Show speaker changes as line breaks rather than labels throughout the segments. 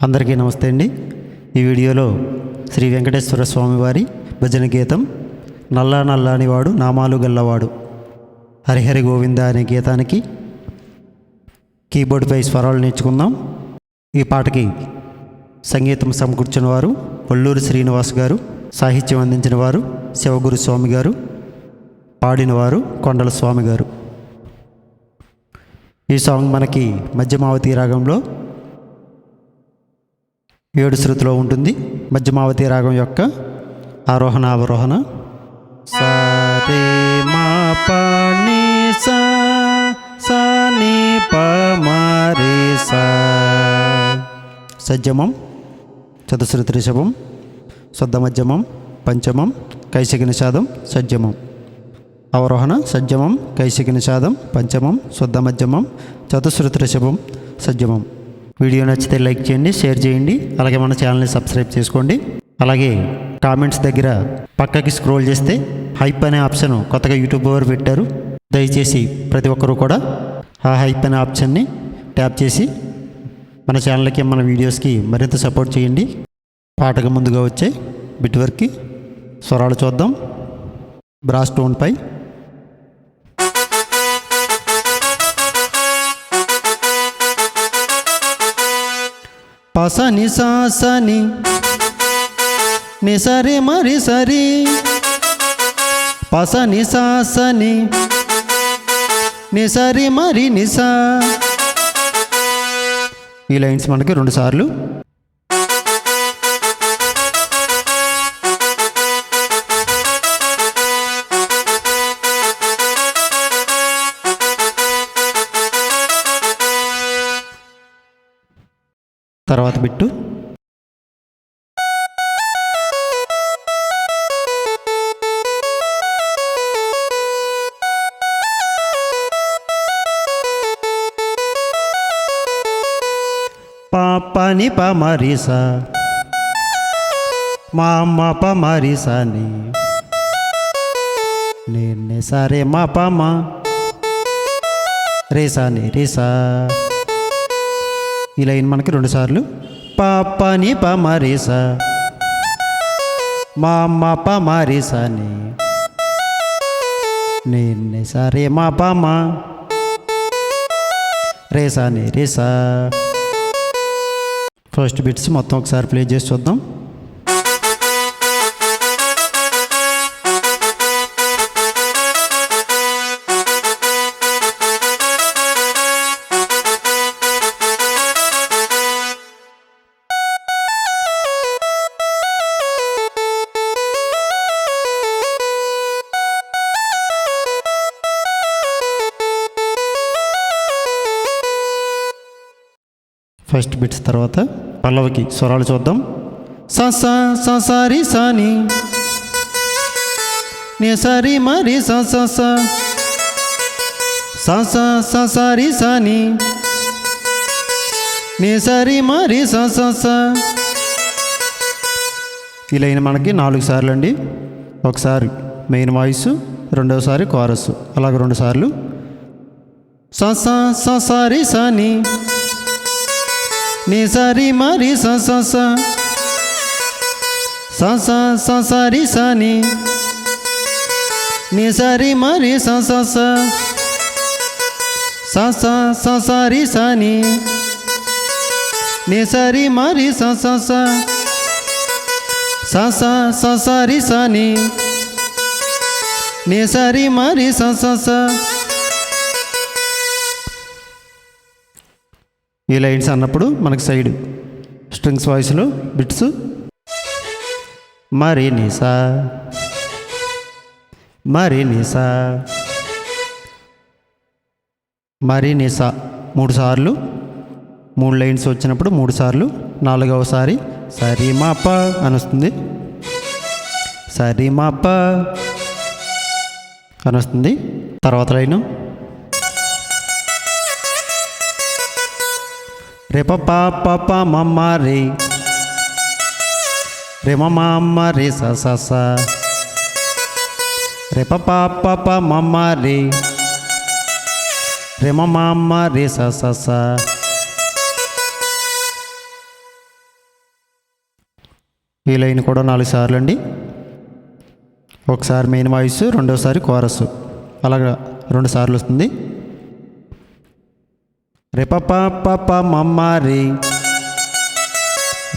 అందరికీ నమస్తే అండి. ఈ వీడియోలో శ్రీ వెంకటేశ్వర స్వామివారి భజన గీతం నల్లా నల్లాని వాడు నామాలు గల్లవాడు. హరిహరి గోవింద అనే గీతానికి కీబోర్డ్పై స్వరాలు నేర్చుకుందాం. ఈ పాటకి సంగీతం సమకూర్చిన వారు వల్లూరు శ్రీనివాస్ గారు సాహిత్యం అందించిన వారు శివగురు స్వామి గారు పాడినవారు కొండల స్వామి గారు. ఈ సాంగ్ మనకి మధ్యమావతి రాగంలో ఏడు శృతిలో ఉంటుంది. మధ్యమావతి రాగం యొక్క ఆరోహణ అవరోహణ సరే మా పని సా సా సా. సజ్జమం చతుశ్రుతి రిషభం శుద్ధ మధ్యమం పంచమం కైశిక నిషాదం సజ్జమం. అవరోహణ సజ్జమం కైశిక నిషాదం పంచమం శుద్ధ మధ్యమం చతుశ్రుతి రిషభం సజ్జమం. వీడియో నచ్చితే లైక్ చేయండి షేర్ చేయండి. అలాగే మన ఛానల్ని సబ్స్క్రైబ్ చేసుకోండి. అలాగే కామెంట్స్ దగ్గర పక్కకి స్క్రోల్ చేస్తే హైప్ అనే ఆప్షన్ కొత్తగా యూట్యూబ్ వారు పెట్టారు దయచేసి ప్రతి ఒక్కరూ కూడా ఆ హైప్ అనే ఆప్షన్ని ట్యాప్ చేసి మన ఛానల్కి మన వీడియోస్కి మరింత సపోర్ట్ చేయండి. పాటకు ముందుగా వచ్చే బిట్ వర్క్కి స్వరాలు చూద్దాం. బ్రాస్ టోన్పై పసని సాసని నిసరి మరి సరి. పసని సాసని నిసరి మరి నిసా. ఈ లైన్స్ మనకి రెండుసార్లు తర్వాత బిట్టు పాపని పమరిసా మా అమ్మ పమరిసని నిన్నే సరే మా పమ రేసాని రేసా ఈ లైన్ మనకి రెండు సార్లు. పాపని పమరిసా మా అమ్మ పమరిసని నిన్నే సరే మా పామ రేసా నీ రేసా. ఫస్ట్ బిట్స్ మొత్తం ఒకసారి ప్లే చేసి చూద్దాం. ఫస్ట్ బిట్స్ తర్వాత పల్లవికి స్వరాలు చూద్దాం సా సా సా సారి సాని నే సారి మరి సా సా సా సా సా సారి సాని నే మరి సా సా ఈ లైన్ మనకి నాలుగు సార్లు అండి ఒకసారి మెయిన్ వాయిస్ రెండోసారి కోరస్ అలాగే రెండు సార్లు సా సా సా సారి సాని ని సరి మరి స స స స స స సరి సని ని సరి మరి స స స స స స సరి సని ని సరి మరి స స స స స స సరి సని ని సరి మరి స స ఈ లైన్స్ అన్నప్పుడు మనకి సైడ్ స్ట్రింగ్స్ వాయిస్లో బిట్స్. మరి నిసా మరి నిసా మరి నిసా. మూడు సార్లు మూడు లైన్స్ వచ్చినప్పుడు మూడు సార్లు నాలుగవసారి సరి మాప అని వస్తుంది. సరి మాప అని వస్తుంది. తర్వాత లైను. రేప పాప మమ్మ రే. రే మమ్మ రే స స స. రేప పాప మమ్మ రే. రే మమ్మ రే స స స. ఈ లైన్ కూడా నాలుగు సార్లు అండి. ఒకసారి మెయిన్ వాయిస్ రెండోసారి కోరస్. అలాగా రెండు సార్లు వస్తుంది. రేప పాప మమ్మ రే.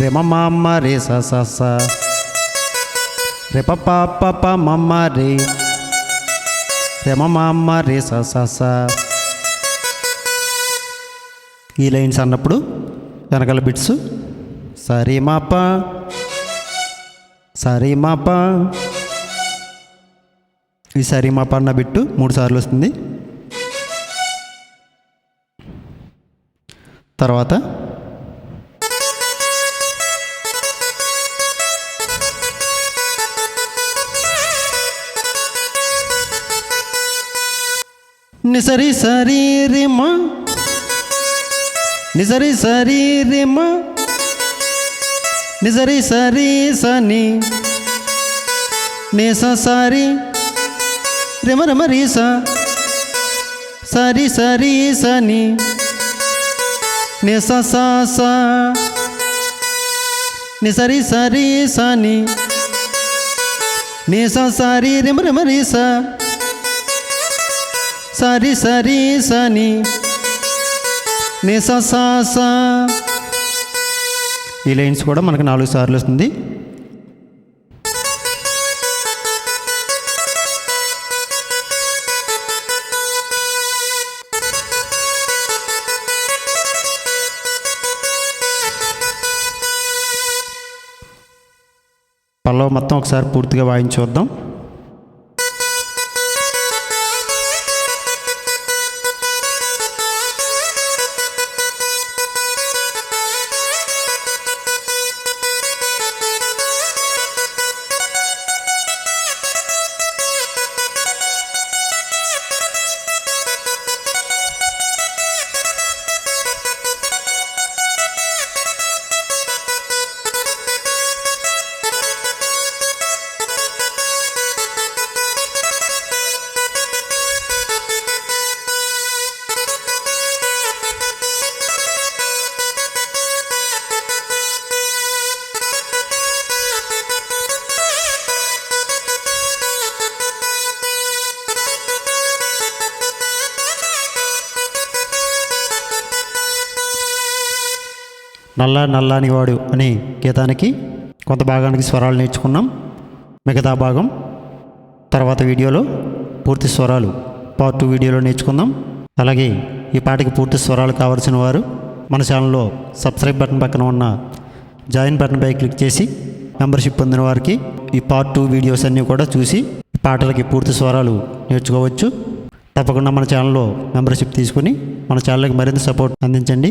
రే మమ్మ రే స స స. పాప మమ్మ రే. రే మమ్మ రే స స స. ఈ లైన్స్ అన్నప్పుడు వెనకాల బిట్స్. సరే మాప. సరే మాప. ఈ సరే మాప అన్న బిట్టు మూడు సార్లు వస్తుంది. తర్వాత? నిసరి సరి రిమ నిసరి సరి రిమ నిసరి సరి సని నేస సారి రిమ రమ రీస సరి సరి సని. నేస నిసరి సరి సని నిస సారి రిమ రమ రీస సరి సరి సని నిస సా ఈ లైన్స్ కూడా మనకు నాలుగు సార్లు వస్తుంది. పల్లవ మొత్తం ఒకసారి పూర్తిగా వాయించి చూద్దాం. నల్ల నల్లాని వాడు అనే గీతానికి కొంత భాగానికి స్వరాలు నేర్చుకున్నాం. మిగతా భాగం తర్వాత వీడియోలో పూర్తి స్వరాలు పార్ట్ టూ వీడియోలో నేర్చుకుందాం. అలాగే ఈ పాటకి పూర్తి స్వరాలు కావలసిన వారు మన ఛానల్లో సబ్స్క్రైబ్ బటన్ పక్కన ఉన్న జాయిన్ బటన్పై క్లిక్ చేసి మెంబర్షిప్ పొందిన వారికి ఈ పార్ట్ టూ వీడియోస్ అన్నీ కూడా చూసి పాటలకి పూర్తి స్వరాలు నేర్చుకోవచ్చు. తప్పకుండా మన ఛానల్లో మెంబర్షిప్ తీసుకుని మన ఛానల్కి మరింత సపోర్ట్ అందించండి.